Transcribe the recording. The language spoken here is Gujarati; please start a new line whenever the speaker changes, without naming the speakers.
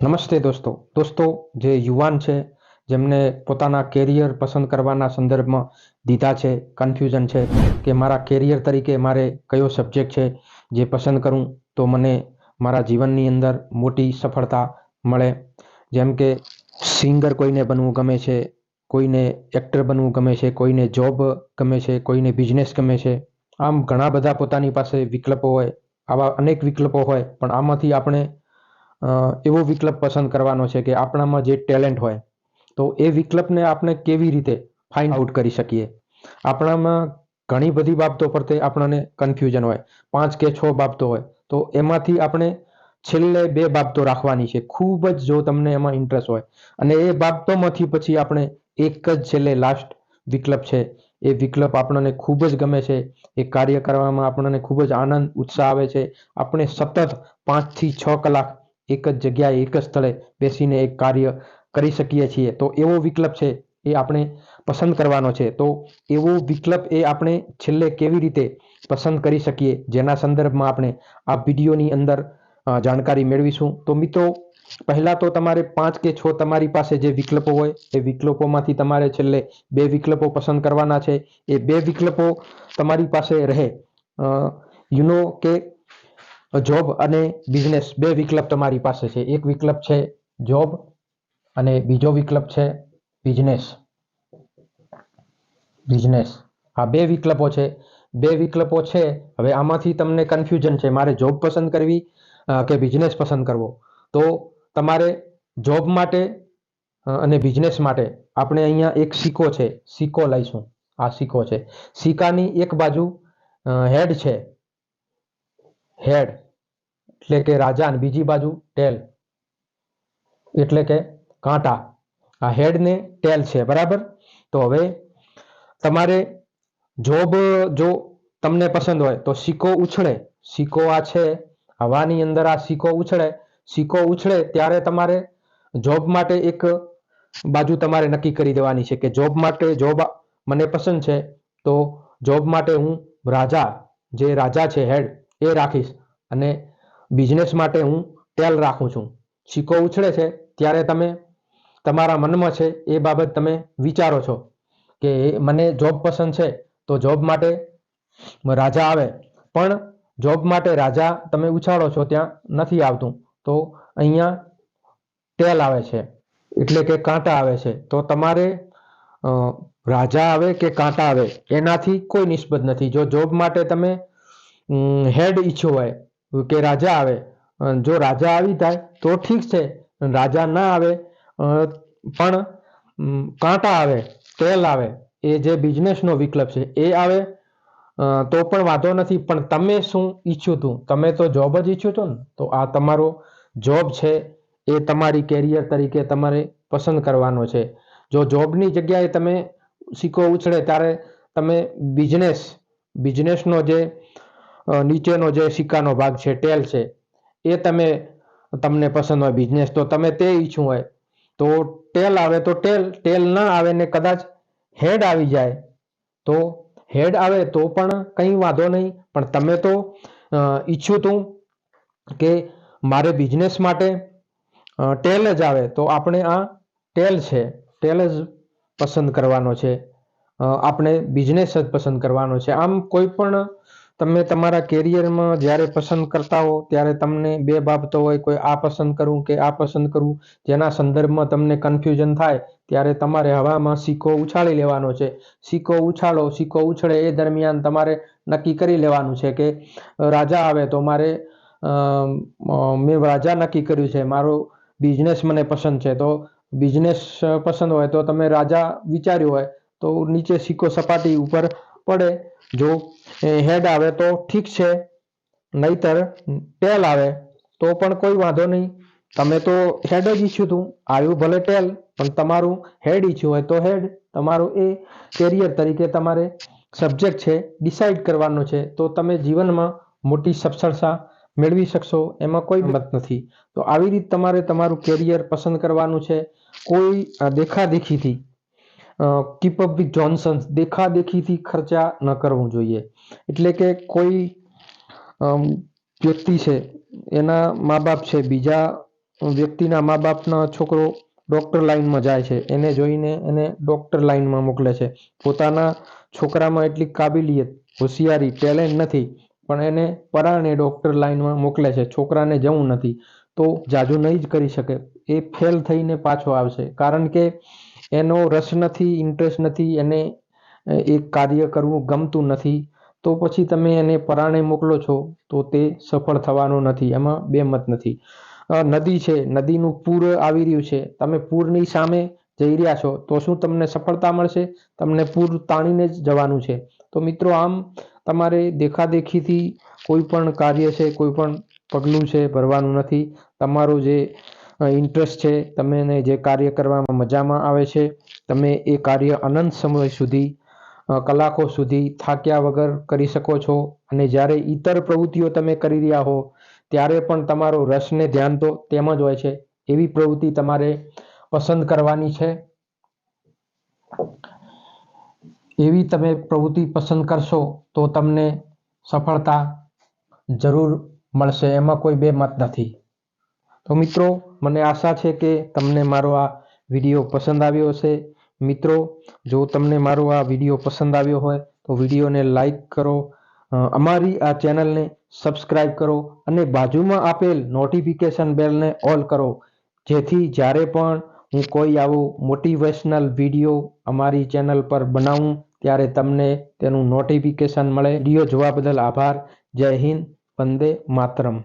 નમસ્તે દોસ્તો. દોસ્તો, જે યુવાન છે, જેમને પોતાના કેરિયર પસંદ કરવાના સંદર્ભમાં દીધા છે કન્ફ્યુઝન છે, કે મારા કેરિયર તરીકે મારે કયો સબ્જેક્ટ છે, જે પસંદ કરું, તો મને મારા જીવનની અંદર મોટી સફળતા મળે. જેમ કે સિંગર કોઈને બનવું ગમે છે, કોઈને એક્ટર બનવું ગમે છે, કોઈને જોબ ગમે છે, કોઈને બિઝનેસ ગમે છે. આમ ઘણા બધા પોતાની પાસે વિકલ્પો હોય, આવા અનેક વિકલ્પો હોય, પણ આમાંથી આપણે એવો વિકલ્પ પસંદ કરવાનો છે કે આપણામાં જે ટેલેન્ટ હોય, તો એ વિકલ્પને આપણે કેવી રીતે ફાઇન્ડ આઉટ કરી શકીએ? આપણામાં ઘણી બધી બાબતો પ્રત્યે આપણને કન્ફ્યુઝન હોય. પાંચ કે છ બાબતો હોય, તો એમાંથી આપણે છેલ્લે બે બાબતો રાખવાની છે. ખૂબ જ જો તમને એમાં ઇન્ટરેસ્ટ હોય, અને એ બાબતોમાંથી પછી આપણે એક જ છેલ્લે લાસ્ટ વિકલ્પ છે. એ વિકલ્પ આપણને ખૂબ જ ગમે છે. એ કાર્ય કરવામાં આપણને ખૂબ જ આનંદ, ઉત્સાહ આવે છે. આપણે સતત પાંચથી છ કલાક એક જ જગ્યાએ, એક જ સ્થળે બેસીને એક કાર્ય કરી શકીએ છીએ. તો એવો વિકલ્પ છે એ આપણે પસંદ કરવાનો છે. તો એવો વિકલ્પ એ આપણે છેલ્લે કેવી રીતે પસંદ કરી શકીએ? જેના સંદર્ભમાં આપણે આ વિડીયોની અંદર જાણકારી મેળવીશું. તો મિત્રો, પહેલા તો તમારે પાંચ કે છ તમારી પાસે જે વિકલ્પો હોય, એ વિકલ્પોમાંથી તમારે છેલ્લે બે વિકલ્પો પસંદ કરવાના છે. એ બે વિકલ્પો તમારી પાસે રહે. યુ નો કે જોબ અને બિઝનેસ બે વિકલ્પ તમારી પાસે છે. એક વિકલ્પ છે જોબ અને બીજો વિકલ્પ છે બિઝનેસ બિઝનેસ આ બે વિકલ્પો છે. બે વિકલ્પો છે. હવે આમાંથી તમને કન્ફ્યુઝન છે. મારે જોબ પસંદ કરવી કે બિઝનેસ પસંદ કરવો? તો તમારે જોબ માટે અને બિઝનેસ માટે આપણે અહીંયા એક સિક્કો છે. સિક્કો લઈશું. આ સિક્કો છે. સિક્કાની એક બાજુ હેડ છે. હેડ એટલે કે રાજા અને બીજી બાજુ ટેલ. એટલે કે કાંટા. આ હેડ ને ટેલ છે, બરાબર? તો હવે તમારે જોબ, જો તમને પસંદ હોય તો સિક્કો ઉછળે. સિક્કો આ છે, હવાની અંદર આ સિક્કો ઉછળે. સિક્કો ઉછળે ત્યારે તમારે જોબ માટે એક બાજુ તમારે નક્કી કરી દેવાની છે કે જોબ માટે જોબ મને પસંદ છે તો જોબ માટે હું રાજા, જે રાજા છે, હેડ, એ રાખીશ. અને બિઝનેસ માટે હું ટેલ રાખું છું. સિક્કો ઉછળે છે, ત્યારે તમે તમારા મનમાં છે એ બાબત તમે વિચારો છો કે મને જોબ પસંદ છે તો જોબ માટે રાજા આવે. પણ જોબ માટે રાજા તમે ઉછાળો છો, ત્યાં નથી આવતું. તો અહીંયા ટેલ આવે છે, એટલે કે કાંટા આવે છે. તો તમારે રાજા આવે કે કાંટા આવે, એનાથી કોઈ નિસ્બત નથી. જો જોબ માટે તમે હેડ ઈચ્છો હોય કે રાજા આવે. જો રાજા આવી જાય તો ઠીક છે. રાજા ના આવે પણ કાંટા આવે, તેલ આવે, એ જે બિઝનેસનો વિકલ્પ છે, એ આવે. તો પણ વાંધો નથી, પણ તમે શું ઈચ્છ્યું તું? તમે તો જોબ જ ઈચ્છો છો ને, તો આ તમારો જોબ છે, એ તમારી કેરિયર તરીકે તમારે પસંદ કરવાનો છે. જો જોબની જગ્યાએ તમે સિક્કો ઉછળે, ત્યારે તમે બિઝનેસ બિઝનેસનો જે નીચેનો જે સિક્કાનો ભાગ છે, ટેલ છે, એ તમે તમને પસંદ હોય બિઝનેસ તો તમે તે ઈચ્છું હોય, તો ટેલ આવે, તો ટેલ ટેલ ના આવે ને કદાચ હેડ આવી જાય, તો હેડ આવે તો પણ કંઈ વાંધો નહીં, પણ તમે તો ઈચ્છું તું કે મારે બિઝનેસ માટે ટેલ જ આવે, તો આપણે આ ટેલ છે, ટેલ જ પસંદ કરવાનો છે આપણે બિઝનેસ જ પસંદ કરવાનો છે, આમ કોઈ પણ તમે તમારા કેરિયરમાં જ્યારે પસંદ કરતા હો, ત્યારે તમને બે બાબતો હોય. કોઈ આ પસંદ કરવું કે આ પસંદ કરવું જેના સંદર્ભમાં તમને કન્ફ્યુઝન થાય, ત્યારે તમારે હવામાં સિક્કો ઉછાળી લેવાનો છે. સિક્કો ઉછાળો, સિક્કો ઉછળે એ દરમિયાન તમારે નક્કી કરી લેવાનું છે કે રાજા આવે તો મારે મેં રાજા નક્કી કર્યું છે. મારો બિઝનેસ મને પસંદ છે. તો બિઝનેસ પસંદ હોય તો તમે રાજા વિચાર્યું હોય, તો નીચે સિક્કો સપાટી ઉપર પડે. જો હેડ આવે તો ઠીક છે, નહીતર ટેલ આવે તો પણ કોઈ વાંધો નહીં. તમે તો હેડ જ ઈચ્છ્યું હતું આવ્યું ભલે ટેલ પણ તમારું હેડ ઈચ્છ્યું હોય તો હેડ તમારું એ કેરિયર તરીકે તમારે સબ્જેક્ટ છે ડિસાઇડ કરવાનો છે. તો તમે જીવનમાં મોટી સફળતા મેળવી શકશો, એમાં કોઈ મત નથી. તો આવી રીતે તમારે તમારું કેરિયર પસંદ કરવાનું છે. કોઈ દેખાદેખીથી. કીપ અપ વિથ જોન્સન્સ દેખાદેખીથી ખર્ચા ન કરવું જોઈએ. એટલે કે કોઈ વ્યક્તિ છે, એના મા બાપ છે, બીજા વ્યક્તિના મા બાપનો છોકરો ડૉક્ટર લાઇનમાં જાય છે, એને જોઈને એને ડૉક્ટર લાઇનમાં મોકલે છે. પોતાના છોકરામાં એટલી કાબિલિયત, હોશિયારી ટેલેન્ટ નથી, પણ એને પરાણે ડૉક્ટર લાઇનમાં મોકલે છે, છોકરાને જવું નથી. તો જાજુ નહીં જ કરી શકે. એ ફેલ થઈને પાછો આવશે. કારણ કે એનો રસ નથી ઇન્ટરેસ્ટ નથી, એને એ કાર્ય કરવું ગમતું નથી, તો પછી તમે એને પરાણે મોકલો છો, તો તે સફળ થવાનો નથી, એમાં બે મત નથી. નદી છે, નદીનું પૂર આવી રહ્યું છે, તમે પૂરની સામે જઈ રહ્યા છો, તો શું તમને સફળતા મળશે? તમને પૂર તાણીને જ જવાનું છે. તો મિત્રો, આમ તમારે દેખાદેખીથી કોઈ પણ કાર્ય છે, કોઈ પણ પગલું છે, ભરવાનું નથી. તમારું જે ઇન્ટરેસ્ટ છે. તમને જે કાર્ય કરવામાં મજામાં આવે છે, તમે એ કાર્ય અનંત સમય સુધી કલાકો સુધી થાક્યા વગર કરી શકો છો. અને જ્યારે ઇતર પ્રવૃત્તિઓ તમે કરી રહ્યા હો, ત્યારે પણ તમારો રસને ધ્યાન તો તેમ જ હોય છે. એવી પ્રવૃત્તિ તમારે પસંદ કરવાની છે? એવી તમે પ્રવૃત્તિ પસંદ કરશો તો તમને સફળતા જરૂર મળશે. એમાં કોઈ બે મત નથી. તો મિત્રો, મને આશા છે કે તમને મારો આ વીડિયો પસંદ આવ્યો હશે. મિત્રો, જો તમને મારો આ વીડિયો પસંદ આવ્યો હોય, તો વિડીયોને લાઈક કરો. અમારી આ ચેનલને સબસ્ક્રાઈબ કરો અને બાજુમાં આપેલ નોટિફિકેશન બેલને ઓલ કરો. જેથી જ્યારે પણ હું કોઈ આવું મોટિવેશનલ વીડિયો અમારી ચેનલ પર બનાવું, ત્યારે તમને તેનું નોટિફિકેશન મળે. વીડિયો જોવા બદલ આભાર. જય હિન્દ. વંદે માતરમ.